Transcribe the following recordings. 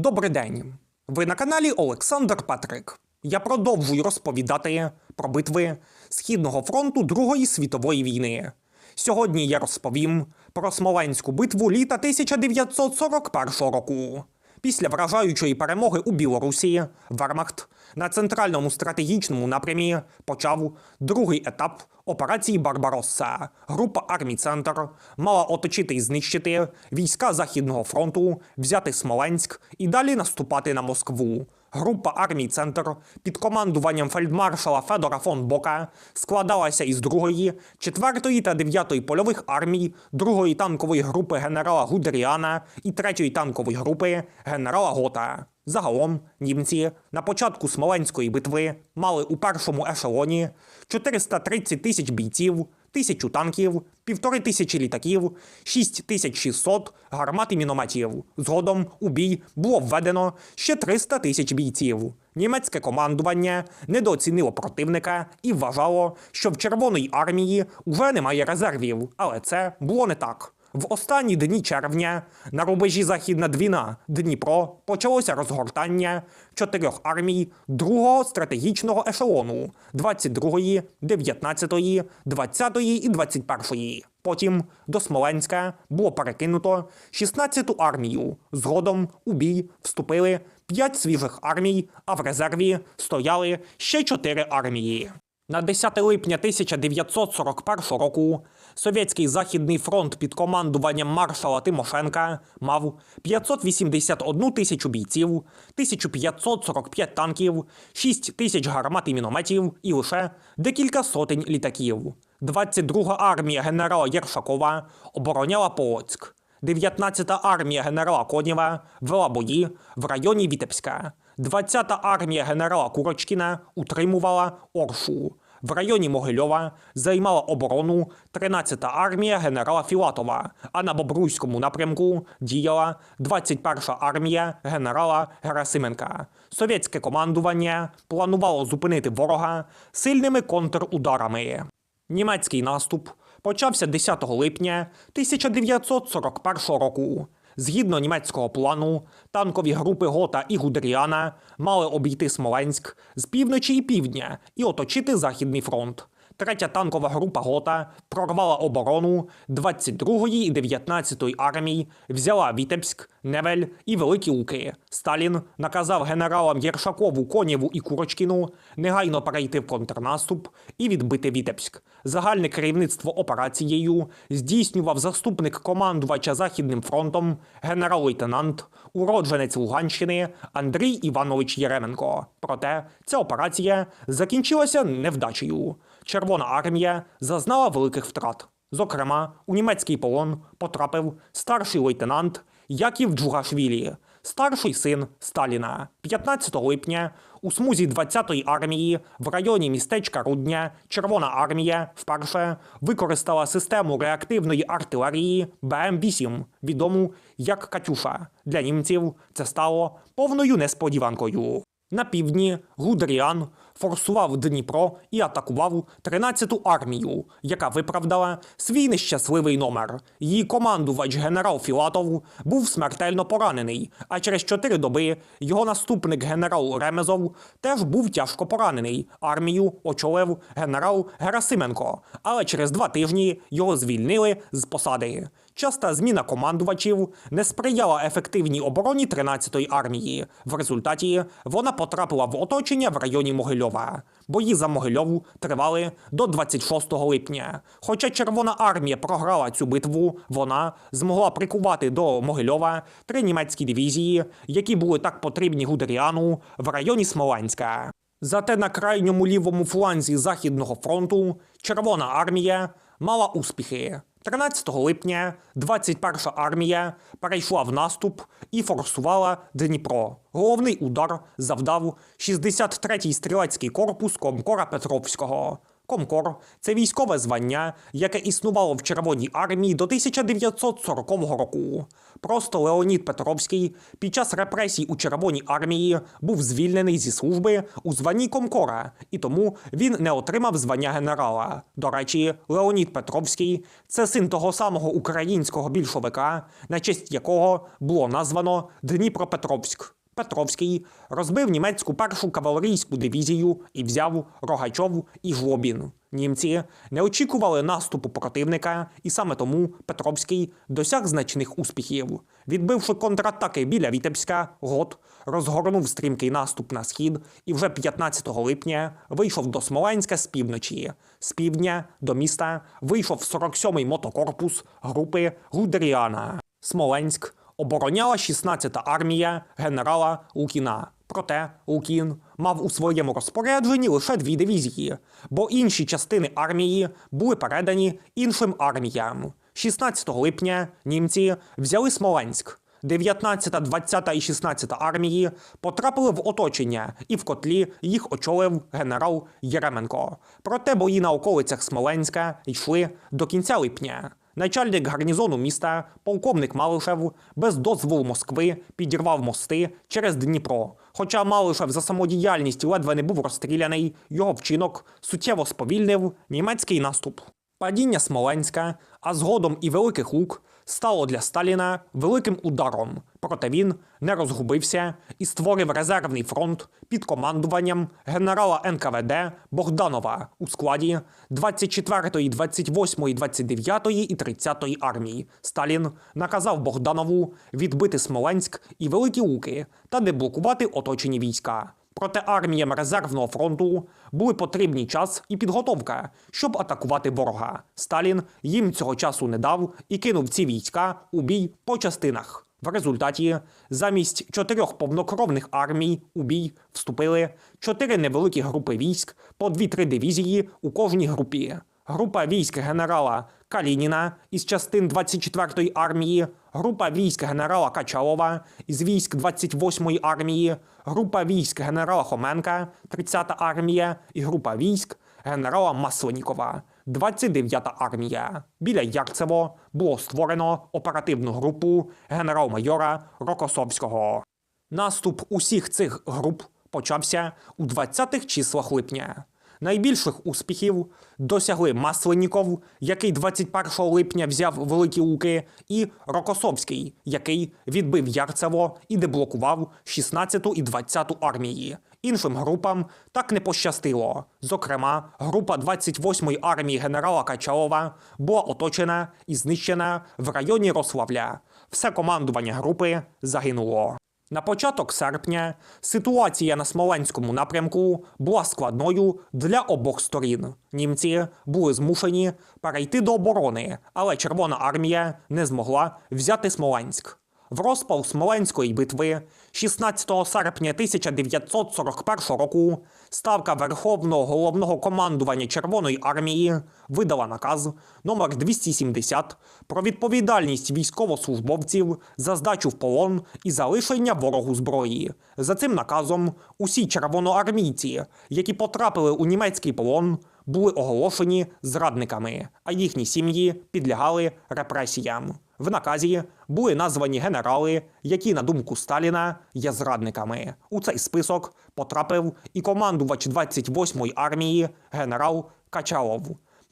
Добрий день. Ви на каналі Олександр Патрик. Я продовжую розповідати про битви Східного фронту Другої світової війни. Сьогодні я розповім про Смоленську битву літа 1941 року. Після вражаючої перемоги у Білорусі Вермахт на центральному стратегічному напрямі почав другий етап операції Барбаросса. Група армій Центр мала оточити і знищити війська Західного фронту, взяти Смоленськ і далі наступати на Москву. Група армій Центр під командуванням фельдмаршала Федора фон Бока складалася із 2-ї, 4-ї та 9-ї польових армій, 2-ї танкової групи генерала Гудеріана і 3-ї танкової групи генерала Гота. Загалом німці на початку Смоленської битви мали у першому ешелоні 430 тисяч бійців, тисячу танків, півтори тисячі літаків, 6600 гармат і мінометів. Згодом у бій було введено ще 300 тисяч бійців. Німецьке командування недооцінило противника і вважало, що в Червоної армії вже немає резервів, але це було не так. В останні дні червня на рубежі Західна Двіна Дніпро почалося розгортання чотирьох армій другого стратегічного ешелону 22-ї, 19-ї, 20-ї і 21-ї. Потім до Смоленська було перекинуто 16-ту армію. Згодом у бій вступили 5 свіжих армій, а в резерві стояли ще 4 армії. На 10 липня 1941 року Совєтський Західний фронт під командуванням маршала Тимошенка мав 581 тисячу бійців, 1545 танків, 6 тисяч гармат і мінометів і лише декілька сотень літаків. 22-га армія генерала Єршакова обороняла Полоцьк. 19-та армія генерала Конєва вела бої в районі Вітебська. 20-та армія генерала Курочкіна утримувала Оршу. В районі Могильова займала оборону 13-та армія генерала Філатова, а на Бобруйському напрямку діяла 21-ша армія генерала Герасименка. Совєтське командування планувало зупинити ворога сильними контрударами. Німецький наступ почався 10 липня 1941 року. Згідно німецького плану, танкові групи Гота і Гудеріана мали обійти Смоленськ з півночі і півдня і оточити Західний фронт. Третя танкова група Гота прорвала оборону 22-ї і 19-ї армій, взяла Вітебськ, Невель і Великі Луки. Сталін наказав генералам Єршакову, Конєву і Курочкіну негайно перейти в контрнаступ і відбити Вітебськ. Загальне керівництво операцією здійснював заступник командувача Західним фронтом, генерал-лейтенант, уродженець Луганщини Андрій Іванович Єременко. Проте ця операція закінчилася невдачею. Червона армія зазнала великих втрат. Зокрема, у німецький полон потрапив старший лейтенант Яків Джугашвілі, старший син Сталіна. 15 липня у смузі 20-ї армії в районі містечка Рудня Червона армія вперше використала систему реактивної артилерії БМ-8, відому як Катюша. Для німців це стало повною несподіванкою. На півдні Гудеріан форсував Дніпро і атакував 13-ту армію, яка виправдала свій нещасливий номер. Її командувач генерал Філатов був смертельно поранений, а через чотири доби його наступник генерал Ремезов теж був тяжко поранений. Армію очолив генерал Герасименко, але через два тижні його звільнили з посади. Часта зміна командувачів не сприяла ефективній обороні 13-ї армії. В результаті вона потрапила в оточення в районі Могильова. Бої за Могильов тривали до 26 липня. Хоча Червона армія програла цю битву, вона змогла прикувати до Могильова три німецькі дивізії, які були так потрібні Гудеріану в районі Смоленська. Зате на крайньому лівому фланзі Західного фронту Червона армія мала успіхи. 13 липня 21-ша армія перейшла в наступ і форсувала Дніпро. Головний удар завдав 63-й стрілецький корпус Комкора Петровського. Комкор це військове звання, яке існувало в Червоній армії до 1940 року. Просто Леонід Петровський під час репресій у Червоній армії був звільнений зі служби у званні Комкора, і тому він не отримав звання генерала. До речі, Леонід Петровський це син того самого українського більшовика, на честь якого було названо Дніпропетровськ. Петровський розбив німецьку першу кавалерійську дивізію і взяв Рогачов і Жлобін. Німці не очікували наступу противника, і саме тому Петровський досяг значних успіхів. Відбивши контратаки біля Вітебська, Гот розгорнув стрімкий наступ на схід і вже 15 липня вийшов до Смоленська з півночі. З півдня до міста вийшов 47-й мотокорпус групи Гудеріана. Смоленськ обороняла 16-та армія генерала Лукіна. Проте Лукін мав у своєму розпорядженні лише дві дивізії, бо інші частини армії були передані іншим арміям. 16 липня німці взяли Смоленськ. 19, 20 і 16 армії потрапили в оточення, і в котлі їх очолив генерал Єременко. Проте бої на околицях Смоленська йшли до кінця липня. Начальник гарнізону міста, полковник Малишев, без дозволу Москви підірвав мости через Дніпро. Хоча Малишев за самодіяльність ледве не був розстріляний, його вчинок суттєво сповільнив німецький наступ. Падіння Смоленська, а згодом і Великих Лук стало для Сталіна великим ударом. Проте він не розгубився і створив резервний фронт під командуванням генерала НКВД Богданова у складі 24-ї, 28-ї, 29-ї і 30-ї армії. Сталін наказав Богданову відбити Смоленськ і Великі Луки та деблокувати оточені війська. Проте арміям резервного фронту були потрібні час і підготовка, щоб атакувати ворога. Сталін їм цього часу не дав і кинув ці війська у бій по частинах. В результаті замість чотирьох повнокровних армій у бій вступили чотири невеликі групи військ по 2-3 дивізії у кожній групі. Група військ генерала Калініна із частин 24-ї армії, група військ генерала Качалова із військ 28-ї армії, група військ генерала Хоменка, 30-та армія і група військ генерала Масленікова, 29-та армія. Біля Ярцево було створено оперативну групу генерал-майора Рокосовського. Наступ усіх цих груп почався у 20-х числах липня. Найбільших успіхів досягли Масленіков, який 21 липня взяв Великі Луки, і Рокосовський, який відбив Ярцево і деблокував 16-ту і 20-ту армії. Іншим групам так не пощастило. Зокрема, група 28-ї армії генерала Качалова була оточена і знищена в районі Рославля. Все командування групи загинуло. На початок серпня ситуація на Смоленському напрямку була складною для обох сторін. Німці були змушені перейти до оборони, але Червона армія не змогла взяти Смоленськ. В розпал Смоленської битви 16 серпня 1941 року ставка Верховного головного командування Червоної армії видала наказ номер 270 про відповідальність військовослужбовців за здачу в полон і залишення ворогу зброї. За цим наказом усі червоноармійці, які потрапили у німецький полон, були оголошені зрадниками, а їхні сім'ї підлягали репресіям. В наказі були названі генерали, які, на думку Сталіна, є зрадниками. У цей список потрапив і командувач 28-ї армії генерал Качалов.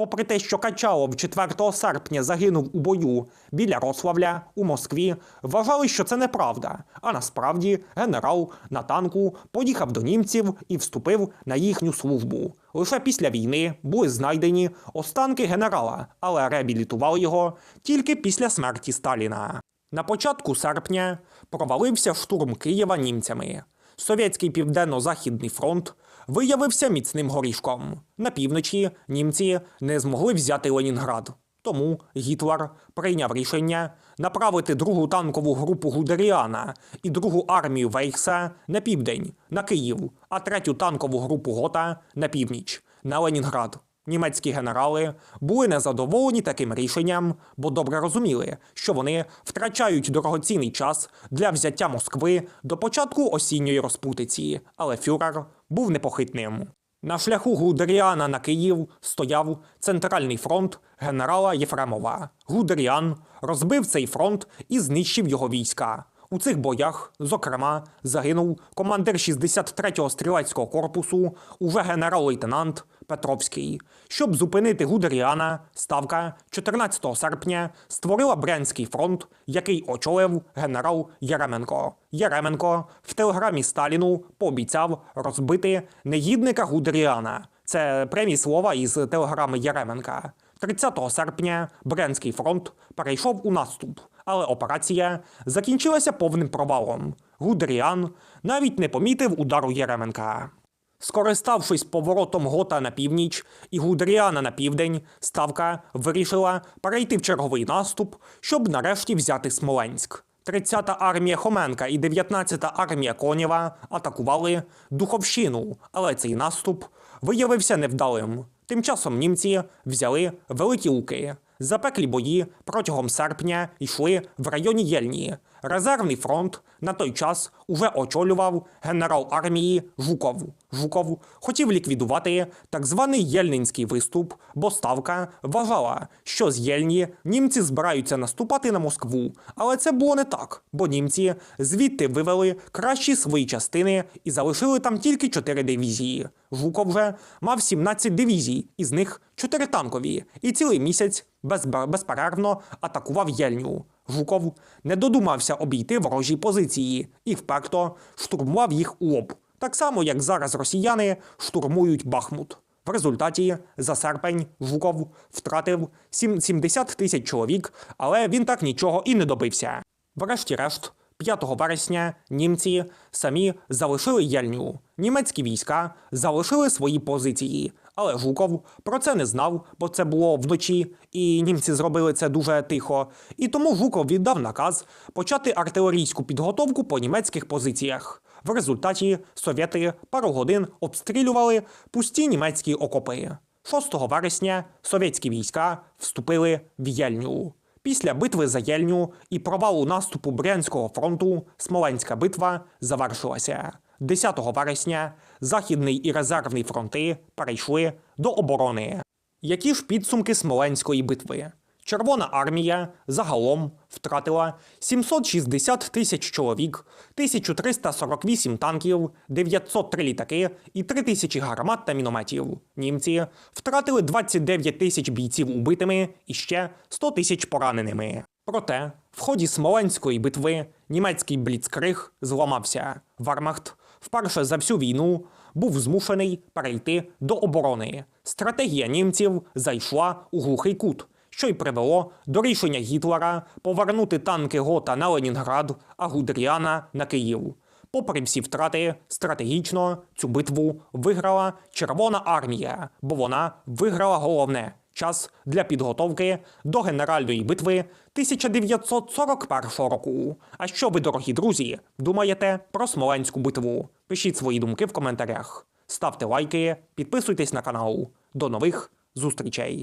Попри те, що Качалов 4 серпня загинув у бою біля Рославля у Москві, вважали, що це неправда. А насправді генерал на танку поїхав до німців і вступив на їхню службу. Лише після війни були знайдені останки генерала, але реабілітували його тільки після смерті Сталіна. На початку серпня провалився штурм Києва німцями. Совєтський південно-західний фронт виявився міцним горішком. На півночі німці не змогли взяти Ленінград. Тому Гітлер прийняв рішення направити другу танкову групу Гудеріана і другу армію Вейхса на південь, на Київ, а третю танкову групу Гота на північ, на Ленінград. Німецькі генерали були незадоволені таким рішенням, бо добре розуміли, що вони втрачають дорогоцінний час для взяття Москви до початку осінньої розпутиці, але фюрер був непохитним. На шляху Гудеріана на Київ стояв центральний фронт генерала Єфремова. Гудеріан розбив цей фронт і знищив його війська. У цих боях, зокрема, загинув командир 63-го стрілецького корпусу, уже генерал-лейтенант Петровський. Щоб зупинити Гудеріана, Ставка 14 серпня створила Брянський фронт, який очолив генерал Яременко. Яременко в телеграмі Сталіну пообіцяв розбити негідника Гудеріана. Це прямі слова із телеграми Яременка. 30 серпня Брянський фронт перейшов у наступ, але операція закінчилася повним провалом. Гудеріан навіть не помітив удару Єременка. Скориставшись поворотом Гота на північ і Гудеріана на південь, Ставка вирішила перейти в черговий наступ, щоб нарешті взяти Смоленськ. 30-та армія Хоменка і 19-та армія Конєва атакували Духовщину, але цей наступ виявився невдалим. Тим часом німці взяли великі луки. Запеклі бої протягом серпня йшли в районі Єльні. Резервний фронт на той час уже очолював генерал армії Жуков. Жуков хотів ліквідувати так званий Єльнинський виступ, бо ставка вважала, що з Єльні німці збираються наступати на Москву. Але це було не так, бо німці звідти вивели кращі свої частини і залишили там тільки 4 дивізії. Жуков же мав 17 дивізій, із них 4 танкові, і цілий місяць безбе- безперервно атакував Єльню. Жуков не додумався обійти ворожі позиції і вперто штурмував їх у лоб. Так само, як зараз росіяни штурмують Бахмут. В результаті за серпень Жуков втратив 70 тисяч чоловік, але він так нічого і не добився. Врешті-решт, 5 вересня німці самі залишили Єльню. Німецькі війська залишили свої позиції. Але Жуков про це не знав, бо це було вночі, і німці зробили це дуже тихо. І тому Жуков віддав наказ почати артилерійську підготовку по німецьких позиціях. В результаті совєти пару годин обстрілювали пусті німецькі окопи. 6 вересня совєтські війська вступили в Єльню. Після битви за Єльню і провалу наступу Брянського фронту Смоленська битва завершилася. 10 вересня Західний і резервний фронти перейшли до оборони. Які ж підсумки Смоленської битви? Червона армія загалом втратила 760 тисяч чоловік, 1348 танків, 903 літаки і 3 тисячі гармат та мінометів. Німці втратили 29 тисяч бійців убитими і ще 100 тисяч пораненими. Проте в ході Смоленської битви німецький бліцкриг зламався. Вармахт вперше за всю війну був змушений перейти до оборони. Стратегія німців зайшла у глухий кут, що й привело до рішення Гітлера повернути танки Гота на Ленінград, а Гудеріана на Київ. Попри всі втрати, стратегічно цю битву виграла Червона армія, бо вона виграла головне час для підготовки до генеральної битви 1941 року. А що ви, дорогі друзі, думаєте про Смоленську битву? Пишіть свої думки в коментарях, ставте лайки, підписуйтесь на канал. До нових зустрічей!